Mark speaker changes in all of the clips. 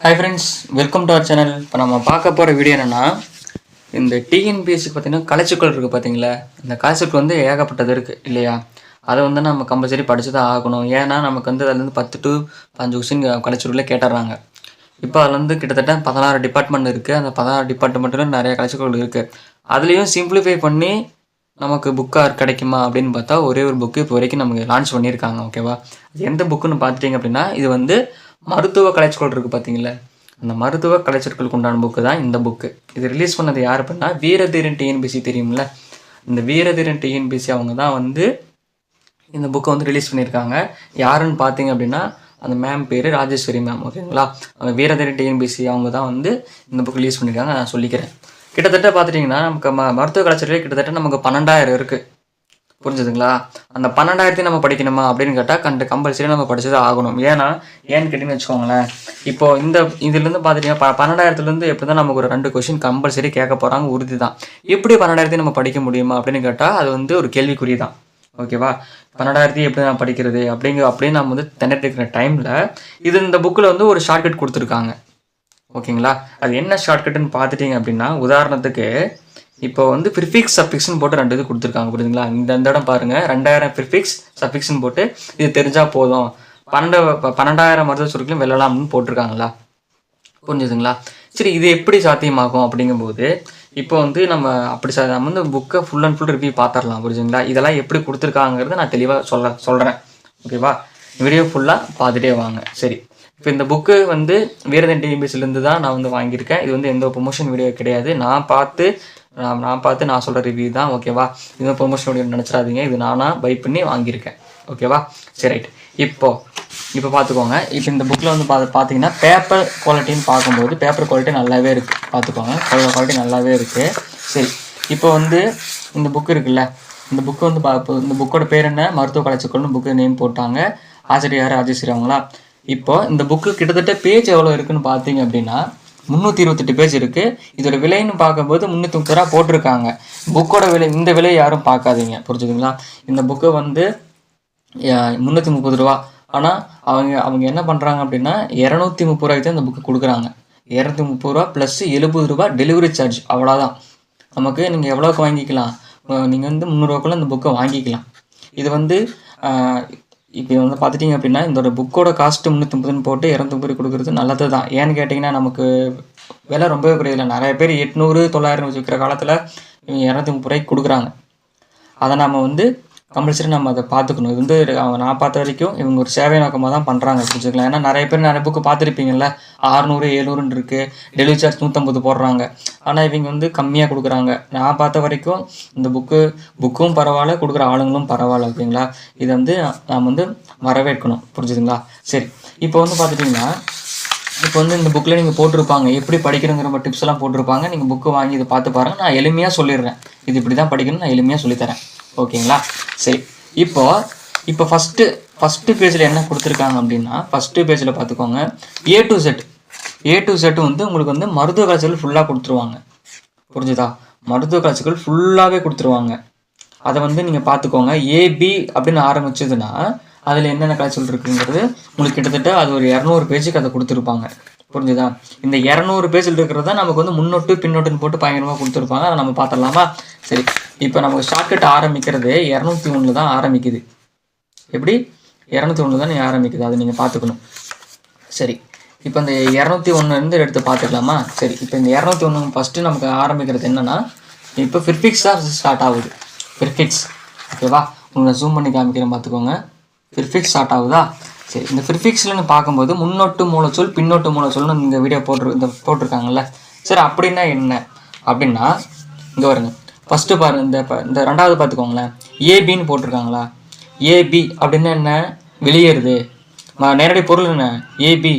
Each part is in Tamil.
Speaker 1: Hi friends welcome to our channel இப்போ நம்ம பார்க்க போகிற வீடியோ என்னென்னா இந்த டிஎன்பிஎஸ்சி பார்த்தீங்கன்னா கலைச்சுக்கள் இருக்குது பார்த்தீங்களா? இந்த கலைச்சுக்கள் வந்து ஏகப்பட்டது இருக்குது இல்லையா? அதை வந்து நம்ம கம்பல்சரி படித்து தான் ஆகணும். ஏன்னா நமக்கு வந்து அதுலேருந்து பத்து டு பஞ்சு கொஸ்டின் கலைச்சுக்களே கேட்டுறாங்க. இப்போ அதுலேருந்து கிட்டத்தட்ட பதினாறு டிபார்ட்மெண்ட் இருக்குது அந்த பதினாறு டிபார்ட்மெண்ட்டில் நிறைய கலைச்சுக்கள் இருக்குது அதுலேயும் சிம்பிளிஃபை பண்ணி நமக்கு புக்காக கிடைக்குமா அப்படின்னு பார்த்தா ஒரே ஒரு புக்கு இப்போ வரைக்கும் நமக்கு லான்ச் பண்ணியிருக்காங்க ஓகேவா அது எந்த புக்குன்னு பார்த்துட்டிங்க அப்படின்னா இது வந்து மருத்துவ கலைச்சொல் இருக்குது பார்த்தீங்களா அந்த மருத்துவ கலைச்சொற்களுக்கு உண்டான புக்கு தான் இந்த புக்கு இது ரிலீஸ் பண்ணது யார் அப்படின்னா வீரதீரன் டிஎன்பிசி தெரியும்ல? இந்த வீரதீரன் டிஎன்பிசி அவங்க தான் வந்து இந்த புக்கை வந்து ரிலீஸ் பண்ணியிருக்காங்க. யாருன்னு பார்த்தீங்க அப்படின்னா அந்த மேம் பேர் ராஜேஸ்வரி மேம் ஓகேங்களா அவங்க வீரதீரன் டிஎன்பிசி அவங்க தான் வந்து இந்த புக் ரிலீஸ் பண்ணியிருக்காங்க நான் சொல்லிக்கிறேன். கிட்டத்தட்ட பார்த்துட்டிங்கன்னா நமக்கு ம மருத்துவ கலைச்சொல்லே கிட்டத்தட்ட நமக்கு பன்னெண்டாயிரம் இருக்குது புரிஞ்சுதுங்களா? அந்த பன்னெண்டாயிரத்தையும் நம்ம படிக்கணுமா அப்படின்னு கேட்டால் கண்டு கம்பல்சரி நம்ம படித்தது ஆகணும். ஏன்னா ஏன்னு கேட்டிங்கன்னு வச்சுக்கோங்களேன் இப்போ இந்த இதுலேருந்து பார்த்துட்டிங்கன்னா ப பன்னெண்டாயிரத்துலேருந்து எப்படி தான் நமக்கு ஒரு ரெண்டு கொஷின் கம்பல்சரி கேட்க போகிறாங்க உறுதி தான் எப்படி பன்னெண்டாயிரத்தையும் நம்ம படிக்க முடியுமா அப்படின்னு கேட்டால் அது வந்து ஒரு கேள்விக்குறி தான் ஓகேவா? பன்னெண்டாயிரத்தி எப்படி நான் படிக்கிறது அப்படிங்க அப்படின்னு நம்ம வந்து திணறிட்டு இருக்கிற டைமில் இது இந்த புக்கில் வந்து ஒரு ஷார்ட்கட் கொடுத்துருக்காங்க. ஓகேங்களா? அது என்ன ஷார்ட்கட்டுன்னு பார்த்துட்டிங்க அப்படின்னா உதாரணத்துக்கு இப்போ வந்து ப்ரிஃபிக்ஸ் சஃபிக்ஸ்னு போட்டு ரெண்டு இது கொடுத்துருக்காங்க புரியுதுங்களா? இந்த இந்த இடம் பாருங்கள் ரெண்டாயிரம் ப்ரிஃபிக்ஸ் சஃபிக்ஸ்னு போட்டு இது தெரிஞ்சால் போதும். பன்னெண்டு பன்னெண்டாயிரம் மருத்துவ சொற்களையும் வெல்லலாம்னு போட்டிருக்காங்களா? புரிஞ்சுதுங்களா? சரி இது எப்படி சாத்தியமாகும் அப்படிங்கும்போது இப்போ வந்து நம்ம அப்படி சா நம்ம வந்து புக்கை ஃபுல் அண்ட் ஃபுல் ரிவ்யூ பார்த்துடலாம் புரிஞ்சுங்களா இதெல்லாம் எப்படி கொடுத்துருக்காங்கிறத நான் தெளிவாக சொல்ல சொல்கிறேன் ஓகேவா? வீடியோ ஃபுல்லாக பார்த்துட்டே வாங்க. சரி. இப்போ இந்த புக்கு வந்து வீரதன் டிபிஎஸ்லேருந்து தான் நான் வந்து வாங்கியிருக்கேன். இது வந்து எந்த ப்ரொமோஷன் வீடியோ கிடையாது. நான் பார்த்து நான் நான் பார்த்து நான் சொல்கிற ரிவ்யூ தான் ஓகேவா இது ப்ரொமோஷன் வீடியோ நினச்சிடாதீங்க. இது நானாக பை பண்ணி வாங்கியிருக்கேன். ஓகேவா சரி ரைட் இப்போது இப்போ பார்த்துக்கோங்க. இப்போ இந்த புக்கில் வந்து பார்த்து பார்த்தீங்கன்னா பேப்பர் குவாலிட்டின்னு பார்க்கும்போது பேப்பர் குவாலிட்டி நல்லாவே இருக்குது பார்த்துக்கோங்க. குவாலிட்டி நல்லாவே இருக்குது சரி இப்போ வந்து இந்த புக் இருக்குல்ல? இந்த புக்கு வந்து பா இப்போ இந்த புக்கோட பேர் என்ன? மருத்துவ கலைச்சிக்கல்னு புக்கு நேம் போட்டாங்க. ஆசிரியர் ராஜேஸ்வரி அவங்களா? இப்போ இந்த புக்கு கிட்டத்தட்ட பேஜ் எவ்வளோ இருக்குன்னு பார்த்தீங்க அப்படின்னா முந்நூற்றி இருபத்தெட்டு பேஜ் இருக்குது இதோட விலைன்னு பார்க்கும்போது முந்நூற்றி முப்பது ரூபா போட்டிருக்காங்க. புக்கோட விலை இந்த விலையை யாரும் பார்க்காதீங்க. புரிஞ்சுதுங்களா? இந்த புக்கு வந்து முந்நூற்றி முப்பது ரூபா. ஆனால் அவங்க அவங்க என்ன பண்ணுறாங்க அப்படின்னா இரநூத்தி முப்பது ரூபாய்க்கு தான் இந்த புக்கு கொடுக்குறாங்க. இரநூத்தி முப்பது ரூபா ப்ளஸ் எழுபது ரூபா டெலிவரி சார்ஜ் அவ்வளோதான் நமக்கு நீங்கள் எவ்வளோக்கு வாங்கிக்கலாம்? நீங்கள் வந்து முந்நூறுவாக்குள்ளே இந்த புக்கை வாங்கிக்கலாம். இது வந்து இப்போ வந்து பார்த்துட்டிங்க அப்படின்னா இந்த புக்கோட காஸ்ட்டு முந்நூற்றம்பதுன்னு போட்டு இரநூத்தம்பது கொடுக்குறது நல்லது தான் ஏன்னு கேட்டிங்கன்னா நமக்கு விலை ரொம்பவே குறையில நிறைய பேர் எட்நூறு தொள்ளாயிரம் வச்சுக்கிற காலத்தில் இவங்க இரநூத்தி முப்பது ரூபாய்க்கு கொடுக்குறாங்க. அதை நம்ம வந்து கம்பல்சரி நம்ம அதை பார்த்துக்கணும். இது வந்து அவங்க நான் பார்த்த வரைக்கும் இவங்க ஒரு சேவை நோக்கமாக தான் பண்ணுறாங்க புரிஞ்சுக்கலாம் ஏன்னா நிறைய பேர் நிறைய புக்கு பார்த்துருப்பீங்கல்ல? ஆறுநூறு ஏழ்நூறுன்னு இருக்குது டெலிவரி சார்ஜ் நூற்றம்பது போடுறாங்க. ஆனால் இவங்க வந்து கம்மியாக கொடுக்குறாங்க. நான் பார்த்த வரைக்கும் இந்த புக்கு புக்கும் பரவாயில்ல கொடுக்குற ஆளுங்களும் பரவாயில்ல ஓகேங்களா? இதை வந்து நாம் வந்து வரவேற்கணும். புரிஞ்சுதுங்களா? சரி. இப்போ வந்து பார்த்துட்டிங்கன்னா இப்போ வந்து இந்த புக்கில் நீங்கள் போட்டிருப்பாங்க. எப்படி படிக்கணுங்கிற டிப்ஸ் எல்லாம் போட்டிருப்பாங்க. நீங்கள் புக்கு வாங்கி இதை பார்த்து பாருங்கள் நான் எளிமையாக சொல்லிடுறேன். இது இப்படி தான் படிக்கணும் நான் எளிமையாக சொல்லித்தரேன். ஓகேங்களா? சரி. இப்போ இப்போ ஃபஸ்ட்டு ஃபஸ்ட்டு பேஜில் என்ன கொடுத்துருக்காங்க அப்படின்னா ஃபஸ்ட்டு பேஜில் பார்த்துக்கோங்க. A two set A two set வந்து உங்களுக்கு வந்து மருத்துவ காட்சிகள் ஃபுல்லாக கொடுத்துருவாங்க. புரிஞ்சுதா? மருத்துவ காட்சிகள் ஃபுல்லாகவே கொடுத்துருவாங்க. அதை வந்து நீங்கள் பார்த்துக்கோங்க. ஏபி அப்படின்னு ஆரம்பிச்சதுன்னா அதில் என்னென்ன காய்ச்சல் இருக்குங்கிறது உங்களுக்கு கிட்டத்தட்ட அது ஒரு இரநூறு பேஜுக்கு அதை கொடுத்துருப்பாங்க. புரிஞ்சுதா? இந்த இரநூறு பேஜில் இருக்கிறது தான் நமக்கு வந்து முன்னோட்டு பின்னோட்டுன்னு போட்டு பயங்கரமாக கொடுத்துருப்பாங்க. அதை நம்ம பார்த்துடலாமா? சரி. இப்போ நமக்கு ஷார்ட்கட் ஆரம்பிக்கிறது இரநூத்தி ஒன்று தான் ஆரம்பிக்குது. எப்படி? இரநூத்தி ஒன்று தான் ஆரம்பிக்குது. அதை நீங்கள் பார்த்துக்கணும். சரி. இப்போ இந்த இரநூத்தி ஒன்றுலேருந்து எடுத்து பார்த்துக்கலாமா? சரி. இப்போ இந்த இரநூத்தி ஒன்று ஃபஸ்ட்டு நமக்கு ஆரம்பிக்கிறது என்னென்னா இப்போ ஃபிர்ஃபிக்ஸாக ஸ்டார்ட் ஆகுது. ஃபிர்ஃபிக்ஸ் ஓகேவா உங்களை ஜூம் பண்ணி காமிக்கிறேன் பார்த்துக்கோங்க. ஃபிர்ஃபிக்ஸ் ஸ்டார்ட் ஆகுதா? சரி. இந்த ஃபிர்ஃபிக்ஸ்லன்னு பார்க்கும்போது முன்னோட்டு மூலச்சொல் பின்னோட்டு மூலச்சொல்னு இந்த வீடியோ போட்டு இந்த போட்டிருக்காங்கல்ல. சரி அப்படின்னா என்ன? அப்படின்னா இங்கே வருங்க ஃபஸ்ட்டு பாரு இந்த இந்த ரெண்டாவது பார்த்துக்கோங்களேன். ஏபின்னு போட்டிருக்காங்களா? ஏபி அப்படின்னா என்ன? வெளியேறுது. நேரடி பொருள் என்ன? ஏபி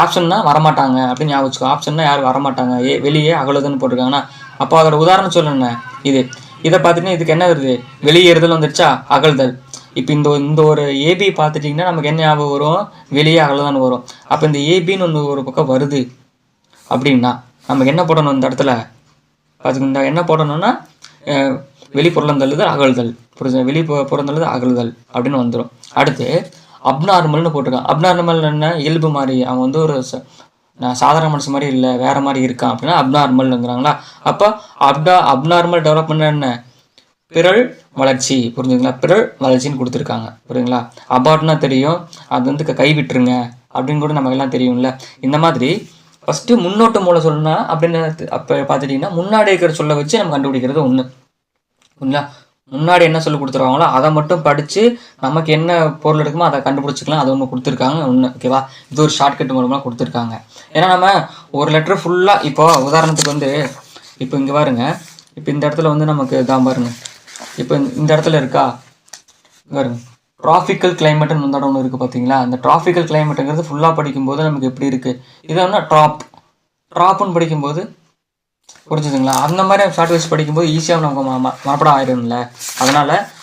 Speaker 1: ஆப்ஷன்னா வரமாட்டாங்க அப்படின்னு ஞாபகம் ஆப்ஷன்னா யாரும் வரமாட்டாங்க. ஏ வெளியே அகலுதுன்னு போட்டிருக்காங்கன்னா அப்போ அதோட உதாரணம் சொல்லு என்ன? இது. இதை பார்த்துட்டு இதுக்கு என்ன வருது? வெளியேறுதல் வந்துருச்சா? அகழ்தல். இப்போ இந்த இந்த ஒரு ஏபி பார்த்துட்டிங்கன்னா நமக்கு என்ன ஞாபகம் வரும்? வெளியே அகலதான் வரும். அப்போ இந்த ஏபின்னு ஒன்று ஒரு பக்கம் வருது. அப்படின்னா நமக்கு என்ன போடணும் இந்த இடத்துல? அதுக்கு இந்த என்ன போடணும்னா அஹ், வெளிப்புறந்தள்ளுதல் அகழ்தல். புரிஞ்சு வெளி பு- அகழ்தல் அப்படின்னு வந்துடும் அடுத்து அப்நார்மல்னு போட்டிருக்கான். அப்நார்மல் என்ன? இயல்பு மாதிரி. அவன் வந்து ஒரு நான் சாதாரண மனுஷன் மாதிரி இல்லை வேற மாதிரி இருக்கான் அப்படின்னா அப்நார்மல்ங்கிறாங்களா அப்போ அப்டா அப்நார்மல் டெவலப்மெண்ட் என்ன? பிறல் வளர்ச்சி. புரிஞ்சுங்களா பிறல் வளர்ச்சின்னு கொடுத்துருக்காங்க. புரியுங்களா அபார்ட்னா தெரியும். அது வந்து க- கை விட்டுருங்க அப்படின்னு கூட நமக்கு எல்லாம் தெரியும்ல. இந்த மாதிரி ஃபஸ்ட்டு முன்னோட்ட மூலம் சொல்லணும்னா அப்படின்னு அப்போ பார்த்துட்டிங்கன்னா முன்னாடி இருக்கிற சொல்ல வச்சு நம்ம கண்டுபிடிக்கிறது ஒன்று புரியுங்களா? முன்னாடி என்ன சொல்லி கொடுத்துருவாங்களோ அதை மட்டும் படித்து நமக்கு என்ன பொருள் எடுக்குமோ அதை கண்டுபிடிச்சிக்கலாம். அது ஒன்று கொடுத்துருக்காங்க ஒன்று ஓகேவா இது ஒரு ஷார்ட்கட் மூலமாக கொடுத்துருக்காங்க. ஏன்னா நம்ம ஒரு லெட்டர் ஃபுல்லாக இப்போ உதாரணத்துக்கு வந்து இப்போ இங்கே பாருங்க. இப்போ இந்த இடத்துல வந்து நமக்கு தான் பாருங்க. இப்போ இந்த இடத்துல இருக்கா? இங்க பாருங்க. ட்ராஃபிக்கல் கிளைமேட்னு வந்தாட ஒன்று இருக்குது பார்த்தீங்களா அந்த ட்ராஃபிக்கல் கிளைமேட்டுங்கிறது ஃபுல்லாக படிக்கும்போது நமக்கு எப்படி இருக்குது இது என்ன ட்ராப் ட்ராப்னு படிக்கும்போது புரிஞ்சுதுங்களா? அந்த மாதிரி ஷார்ட் வைஸ் படிக்கும்போது ஈஸியாக நமக்கு ம- ம- அதனால் ஆயிரும்ல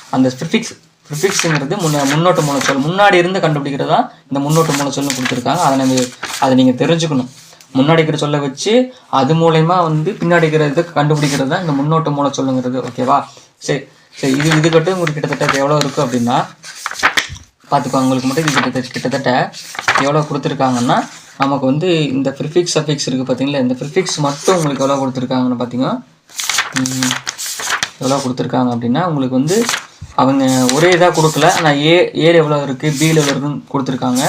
Speaker 1: அந்த ப்ரிஃபிக்ஸ் ப்ரிஃபிக்ஸுங்கிறது முன்ன முன்னோட்டு மூல சொல் முன்னாடி இருந்து கண்டுபிடிக்கிறது தான் இந்த முன்னோட்டு மூல கொடுத்துருக்காங்க. அதை நம்ம அதை நீங்கள் தெரிஞ்சுக்கணும். முன்னாடி இருக்கிற சொல்ல வச்சு அது மூலயமா வந்து பின்னாடி இருக்கிற இதை கண்டுபிடிக்கிறது தான் இந்த முன்னோட்டு மூல சொல்லுங்கிறது ஓகேவா? சரி. சரி இது இது கட்டும் உங்களுக்கு கிட்டத்தட்ட எவ்வளோ இருக்குது அப்படின்னா பார்த்துக்கோங்க உங்களுக்கு மட்டும் இது கிட்டத்தட்ட கிட்டத்தட்ட எவ்வளோ கொடுத்துருக்காங்கன்னா நமக்கு வந்து இந்த ப்ரிஃபிக்ஸ் சஃபிக்ஸ் இருக்குது பார்த்தீங்களா இந்த ப்ரிஃபிக்ஸ் மட்டும் உங்களுக்கு எவ்வளோ கொடுத்துருக்காங்கன்னு பார்த்தீங்கன்னா எவ்வளோ கொடுத்துருக்காங்க அப்படின்னா உங்களுக்கு வந்து அவங்க ஒரே இதாக கொடுக்கல. ஆனால் ஏ ஏர் எவ்வளோ இருக்குது பியில் எவ்வளோ இருக்குன்னு கொடுத்துருக்காங்க.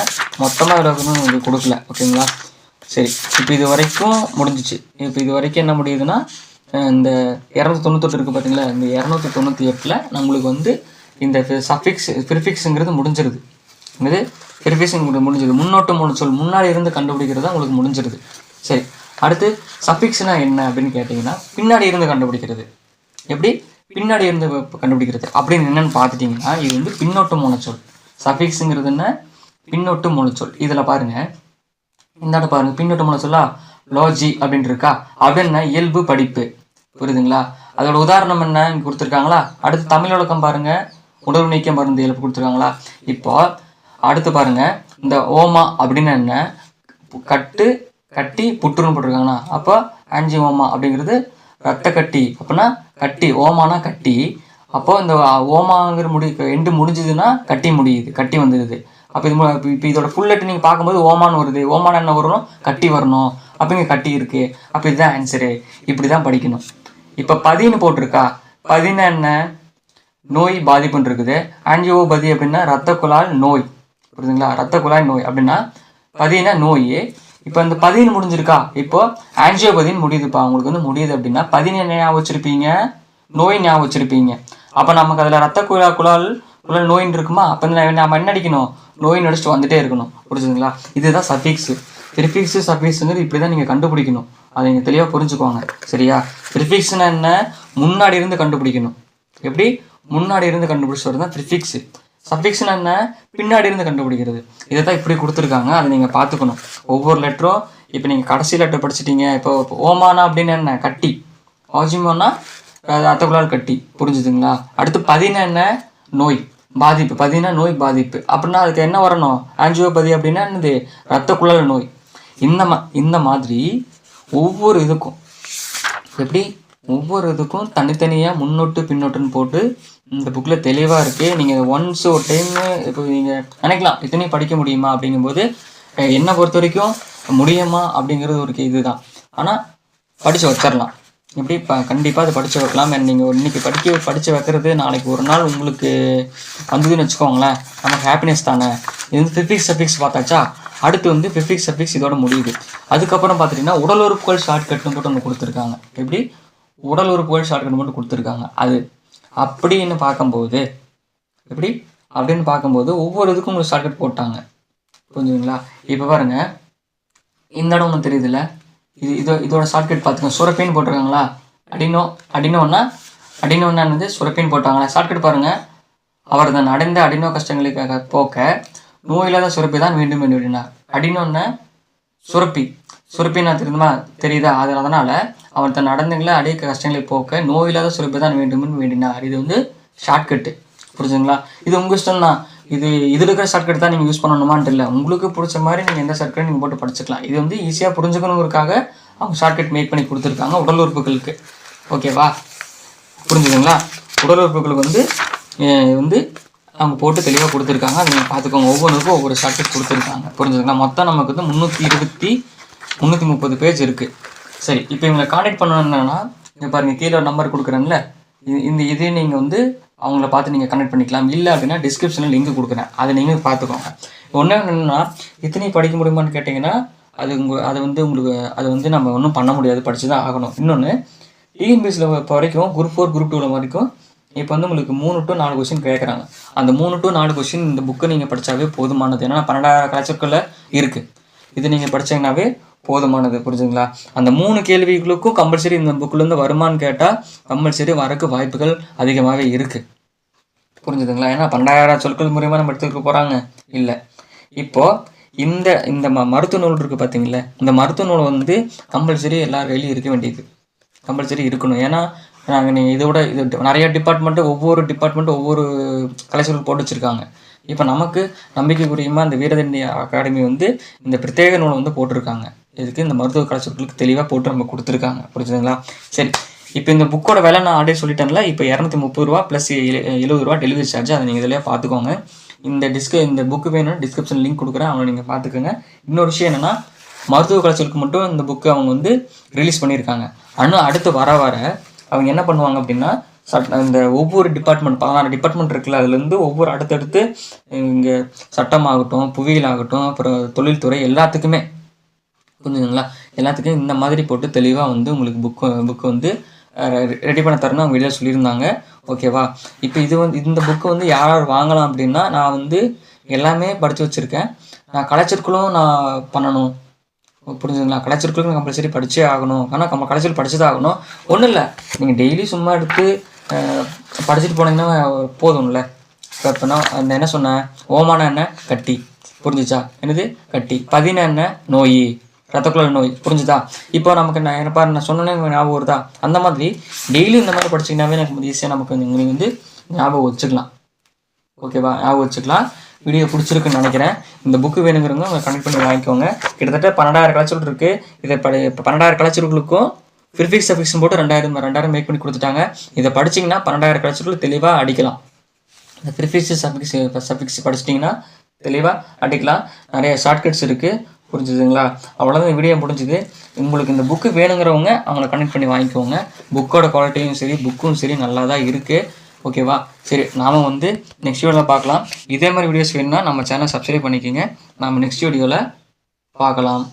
Speaker 1: மொத்தமாக எவ்வளோ இருக்குன்னு உங்களுக்கு கொடுக்கல ஓகேங்களா? சரி இப்போ இது வரைக்கும் முடிஞ்சிச்சு. இப்போ இது வரைக்கும் என்ன முடியுதுன்னா இந்த இரநூத்தி தொண்ணூத்தொட்டு இருக்குது பார்த்தீங்களா இந்த இரநூத்தி தொண்ணூற்றி எட்டில் நம்மளுக்கு வந்து இந்த சஃபிக்ஸ் ப்ரிஃபிக்ஸுங்கிறது முடிஞ்சிருது. இது ப்ரிஃபிக்ஸுங்க முடிஞ்சிருது. முன்னோட்டம் மூணு சொல் முன்னாடி இருந்து கண்டுபிடிக்கிறது தான் உங்களுக்கு முடிஞ்சிருது. சரி. அடுத்து சஃபிக்ஸ்னா என்ன அப்படின்னு கேட்டிங்கன்னா பின்னாடி இருந்து கண்டுபிடிக்கிறது. எப்படி? பின்னாடி இருந்து கண்டுபிடிக்கிறது. அப்படின்னு என்னன்னு பார்த்துட்டிங்கன்னா இது வந்து பின்னோட்டு மூலச்சொல் சஃபிக்ஸுங்கிறது என்ன? பின்னோட்டு மூலச்சொல் இதில் பாருங்கள் இந்தாட பாருங்கள் பின்னோட்டு மூலச்சொல்லா லாஜி அப்படின்னு இருக்கா? அப்படின்னா இயல்பு படிப்பு. புரியுதுங்களா? அதோட உதாரணம் என்ன? கொடுத்துருக்காங்களா? அடுத்து தமிழ் விளக்கம் பாருங்க. உடல் நீக்கம் மருந்து இயல்பு கொடுத்துருக்காங்களா? இப்போ அடுத்து பாருங்க. இந்த ஓமா அப்படின்னு என்ன? கட்டு கட்டி புற்றுன்னு போட்டிருக்காங்களா? அப்போ ஆஞ்சி ஓமா அப்படிங்கிறது ரத்த கட்டி. அப்படின்னா கட்டி ஓமானா கட்டி. அப்போ இந்த ஓமாங்கிற முடி எண்டு முடிஞ்சதுன்னா கட்டி முடியுது கட்டி வந்துடுது அப்போ இது இப்போ இதோட ஃபுல் லெட்டர் நீங்கள் பார்க்கும்போது ஓமான்னு வருது. ஓமான் என்ன வரணும் கட்டி வரணும். அப்படிங்க கட்டி இருக்குது அப்போ இதுதான் ஆன்சரு இப்படி தான் படிக்கணும். இப்போ பதின்னு போட்டிருக்கா. பதினா என்ன? நோய் பாதிப்புன்னு இருக்குது ஆஞ்சியோபதி அப்படின்னா ரத்த குழாய் நோய். புரியுதுங்களா ரத்த குழாய் நோய் அப்படின்னா பதினா நோய். இப்போ இந்த பதின்னு முடிஞ்சிருக்கா? இப்போ ஆஞ்சியோபதின்னு முடியுதுப்பா. உங்களுக்கு வந்து முடியுது அப்படின்னா பதினு என்ன ஞாபகம் வச்சிருப்பீங்க? நோய் ஞாபகம் வச்சிருப்பீங்க. அப்போ நமக்கு அதில் ரத்த குழா குழால் உள்ள நோயின் இருக்குமா? அப்போ நம்ம என்ன அடிக்கணும் நோய் நடிச்சுட்டு வந்துட்டே இருக்கணும். புரிஞ்சுதுங்களா? இதுதான் சஃபிக்ஸு ப்ரிஃபிக்ஸு சஃபிக்ஸுங்கிறது இப்படி தான் நீங்கள் கண்டுபிடிக்கணும். அதை நீங்கள் தெளிவாக புரிஞ்சுக்கோங்க. சரியா? ப்ரிஃபிக்ஸ்னா என்ன? முன்னாடி இருந்து கண்டுபிடிக்கணும். எப்படி? முன்னாடி இருந்து கண்டுபிடிச்சது தான் ப்ரிஃபிக்ஸு சஃபிக்ஸ்னா என்ன? பின்னாடி இருந்து கண்டுபிடிக்கிறது. இதை தான் இப்படி கொடுத்துருக்காங்க. அதை நீங்கள் பார்த்துக்கணும். ஒவ்வொரு லெட்டரும் இப்போ நீங்கள் கடைசி லெட்டர் படிச்சிட்டீங்க. இப்போ ஓமானா அப்படின்னு என்ன? கட்டி. ஆஜிமோனா அத்தகுலால் கட்டி. புரிஞ்சுதுங்களா? அடுத்து பதினா என்ன? நோய் பாதிப்பு. பதினா நோய் பாதிப்பு. அப்படின்னா அதுக்கு என்ன வரணும்? ஆன்ஜியோபதி அப்படின்னா என்னது? ரத்த குழல் நோய். இந்த மா இந்த மாதிரி ஒவ்வொரு இதுக்கும் எப்படி? ஒவ்வொரு இதுக்கும் தனித்தனியாக முன்னோட்டு பின்னோட்டுன்னு போட்டு இந்த புக்கில் தெளிவாக இருக்குது நீங்கள் ஒன்ஸ் ஒரு டைம் இப்போ நீங்கள் நினைக்கலாம் இத்தனையும் படிக்க முடியுமா அப்படிங்கும்போது என்னை பொறுத்த வரைக்கும் முடியுமா அப்படிங்கிறது ஒரு இது தான் ஆனால் படித்து வச்சிடலாம் எப்படி இப்போ கண்டிப்பாக அதை படித்து வைக்கலாம். நீங்கள் இன்றைக்கி படிக்க படித்து வைக்கிறது நாளைக்கு ஒரு நாள் உங்களுக்கு வந்ததுன்னு வச்சுக்கோங்களேன். நமக்கு ஹாப்பினஸ் தானே? இது வந்து ஃபிஃபிக்ஸ் சஃபிக்ஸ் பார்த்தாச்சா? அடுத்து வந்து ஃபிஃபிக்ஸ் சஃபிக்ஸ் இதோட முடியுது. அதுக்கப்புறம் பார்த்துட்டிங்கன்னா உடல் உறுப்புகள் ஷார்ட்கட்னு போட்டு ஒன்று கொடுத்துருக்காங்க. எப்படி? உடல் உறுப்புகள் ஷார்ட்கட் மட்டும் கொடுத்துருக்காங்க. அது அப்படின்னு பார்க்கும்போது எப்படி? அப்படின்னு பார்க்கும்போது ஒவ்வொரு இதுக்கும் உங்களுக்கு ஷார்ட்கட் போட்டாங்க. புரிஞ்சுங்களா இப்போ பாருங்க. இந்த இடம் ஒன்று தெரியுதுல்ல? இது இதோ இதோட ஷார்ட்கட் பார்த்துக்கோங்க. சுரப்பின்னு போட்டிருக்காங்களா? அடினோ அடினோன்னா அடினோன்னா வந்து சுரப்பின்னு போட்டாங்களா ஷார்ட்கட் பாருங்கள் அவர் தான் அடைந்த அடினோ கஷ்டங்களுக்காக போக்க நோயில்லாத சுரப்பி தான் வேண்டும் என்று விடினார் அடினோன்னு சுரப்பி. சுரப்பின்னா தெரியுமா? தெரியுதா? அது அதனால் அவர் தன் நடந்துங்கள அடைய கஷ்டங்களை போக்க நோயில்லாத சுரப்பி தான் வேண்டும்னு வேண்டினார் இது வந்து ஷார்ட்கட்டு புரிஞ்சுங்களா இது உங்கள் இஷ்டம் தான் இது இது இருக்கிற ஷார்ட்கட் தான் நீங்கள் யூஸ் பண்ணணுமான்ட்டு இல்லை உங்களுக்கு பிடிச்ச மாதிரி நீங்கள் எந்த ஷார்ட்கட் நீங்கள் போட்டு படிச்சுக்கலாம். இது வந்து ஈஸியாக புரிஞ்சுக்கணுங்கிறதுக்காக அவங்க ஷார்ட்கட் மேக் பண்ணி கொடுத்துருக்காங்க உடல் உறுப்புகளுக்கு. ஓகேவா புரிஞ்சுதுங்களா? உடல் உறுப்புகளுக்கு வந்து வந்து அவங்க போட்டு தெளிவாக கொடுத்துருக்காங்க. அதை நீங்கள் பார்த்துக்கோங்க. ஒவ்வொன்றுக்கும் ஒவ்வொரு ஷார்ட்கட் கொடுத்துருக்காங்க. புரிஞ்சுதுங்களா? மொத்தம் நமக்கு வந்து முந்நூற்றி இருபத்தி முந்நூற்றி முப்பது பேஜ் இருக்குது சரி இப்போ இவங்களை காண்டாக்ட் பண்ணணும்னா இங்கே பாருங்கள் கீழே ஒரு நம்பர் கொடுக்குறேன்ல. இந்த இதே நீங்கள் வந்து அவங்கள பார்த்து நீங்கள் கனெக்ட் பண்ணிக்கலாம். இல்லை அப்படின்னா டிஸ்கிரிப்ஷனில் லிங்க் கொடுக்குறேன். அதை நீங்கள் பார்த்துக்கோங்க. ஒன்று என்னென்னா இத்தனை படிக்க முடியுமான்னு கேட்டிங்கன்னா அது உங்கள் அது வந்து உங்களுக்கு அது வந்து நம்ம ஒன்றும் பண்ண முடியாது. படித்து தான் ஆகணும். இன்னொன்று டிஎன்பிஎஸ்சியில் இப்போ வரைக்கும் குரூப் ஃபோர் குரூப் டூவில் வரைக்கும் இப்போ வந்து உங்களுக்கு மூணு டு நாலு கொஸ்டின் கேட்குறாங்க அந்த மூணு டு நாலு கொஸ்டின் இந்த புக்கை நீங்கள் படித்தாவே போதுமானது. ஏன்னா பன்னெண்டாயிரம் கலைச்சொற்களில் இருக்குது இது நீங்கள் படிச்சீங்கன்னாவே போதுமானது புரிஞ்சுங்களா அந்த மூணு கேள்விகளுக்கும் கம்பல்சரி இந்த புக்கிலேருந்து வருமான்னு கேட்டால் கம்பல்சரி வரக்கு வாய்ப்புகள் அதிகமாகவே இருக்குது புரிஞ்சுதுங்களா? ஏன்னா பன்னெண்டாயிரம் சொற்கள் மூலியமாக நம்ம எடுத்துக்க போகிறாங்க இல்லை. இப்போது இந்த இந்த ம மருத்துவ நூல் இருக்குது பார்த்தீங்களா இந்த மருத்துவ நூல் வந்து கம்பல்சரி எல்லார் கையிலையும் இருக்க வேண்டியது. கம்பல்சரி இருக்கணும். ஏன்னா நாங்கள் நீங்கள் இதோட இது நிறைய டிபார்ட்மெண்ட்டு ஒவ்வொரு டிபார்ட்மெண்ட்டும் ஒவ்வொரு கலைச்சொல் போட்டு வச்சுருக்காங்க. இப்போ நமக்கு நம்பிக்கைக்குரியமாக இந்த வீரதண்டி அகாடமி வந்து இந்த பிரத்யேக நூலை வந்து போட்டிருக்காங்க. இதுக்கு இந்த மருத்துவ கலைச்சொற்களுக்கு தெளிவாக போட்டு நம்ம கொடுத்துருக்காங்க. புரிஞ்சுதுங்களா? சரி. இப்போ இந்த புக்கோட விலை நான் ஆல்ரெடி சொல்லிட்டேன்ல. இப்போ இரநூத்தி முப்பது ரூபா ப்ளஸ் எழுபது ரூபா டெலிவரி சார்ஜ் அதை நீங்கள் இதிலே பார்த்துக்கோங்க இந்த டிஸ்க இந்த புக்கு வேணும் டிஸ்கிரிப்ஷன் லிங்க் கொடுக்குறேன். அவனை நீங்கள் பார்த்துக்கோங்க இன்னொரு விஷயம் என்னென்னா மருத்துவ கலைச்சலுக்கு மட்டும் இந்த புக்கு அவங்க வந்து ரிலீஸ் பண்ணியிருக்காங்க. ஆனால் அடுத்து வர வர அவங்க என்ன பண்ணுவாங்க அப்படின்னா சட் இந்த ஒவ்வொரு டிபார்ட்மெண்ட் பதினாறு டிபார்ட்மெண்ட் இருக்குல்ல அதுலேருந்து ஒவ்வொரு அடுத்தடுத்து இங்கே சட்டமாகட்டும் புவியியல் ஆகட்டும் அப்புறம் தொழில்துறை எல்லாத்துக்குமே புரிஞ்சுங்களா எல்லாத்துக்கும் இந்த மாதிரி போட்டு தெளிவாக வந்து உங்களுக்கு புக்கு புக்கு வந்து ரெடி பண்ண தரணும் அவங்க வீடியோ சொல்லியிருந்தாங்க. ஓகேவா இப்போ இது வந்து இந்த புக்கு வந்து யார் யார் வாங்கலாம் அப்படின்னா நான் வந்து எல்லாமே படித்து வச்சுருக்கேன். நான் கலைச்சொற்களும் நான் பண்ணணும். புரிஞ்சுங்களா கலைச்சொற்களுக்கு கம்பல்சரி படித்தே ஆகணும். ஆனால் நம்ம கலைச்சொல் படிச்சு தான் ஆகணும். ஒன்றும் இல்லை. நீங்கள் டெய்லி சும்மா எடுத்து படிச்சுட்டு போனீங்கன்னா போதும்ல. இப்போ இப்போ நான் அந்த என்ன சொன்னேன்? ஓமானம் என்ன? கட்டி. புரிஞ்சிச்சா? என்னது? கட்டி. பதின என்ன? நோய். ரத்தக்குழல் நோய். புரிஞ்சுதா? இப்போ நமக்கு நான் என்னப்பா நான் சொன்னேன்னு ஞாபகம் வருதா? அந்த மாதிரி டெய்லி இந்த மாதிரி படிச்சிங்கன்னாவே எனக்கு ஈஸியாக நமக்கு வந்து வந்து ஞாபகம் வச்சுக்கலாம். ஓகேவா ஞாபகம் வச்சுக்கலாம். வீடியோ பிடிச்சிருக்குன்னு நினைக்கிறேன். இந்த புக்கு வேணுங்கிறவங்க அவங்க கனெக்ட் பண்ணி வாங்கிக்கோங்க. கிட்டத்தட்ட பன்னெண்டாயிரம் கலைச்சொல் இருக்குது இதை படி இப்போ பன்னெண்டாயிரம் கலைச்சொல்களுக்கும் ப்ரிஃபிக்ஸ் சஃபிக்ஸ் போட்டு ரெண்டாயிரம் ரெண்டாயிரம் மேக் பண்ணி கொடுத்துட்டாங்க. இதை படிச்சிங்கன்னா பன்னெண்டாயிரம் கலைச்சொல் தெளிவாக அடிக்கலாம். இந்த ப்ரிஃபிக்ஸ் சஃபிக்ஸ் சஃபிக்ஸ் படிச்சிட்டிங்கன்னா தெளிவாக அடிக்கலாம். நிறைய ஷார்ட்கட்ஸ் இருக்குது புரிஞ்சுதுங்களா? அவ்வளோதான் இந்த வீடியோ முடிஞ்சுது. உங்களுக்கு இந்த புக்கு வேணுங்கிறவங்க அவங்கள கனெக்ட் பண்ணி வாங்கிக்கோங்க. புக்கோட குவாலிட்டியும் சரி புக்கும் சரி நல்லா தான் இருக்குது ஓகேவா சரி நாம வந்து நெக்ஸ்ட் வீடியோவில் பார்க்கலாம். இதே மாதிரி வீடியோஸ் வேணும்னா நம்ம சேனல் சப்ஸ்கிரைப் பண்ணிக்கோங்க. நம்ம நெக்ஸ்ட் வீடியோவில் பார்க்கலாம்.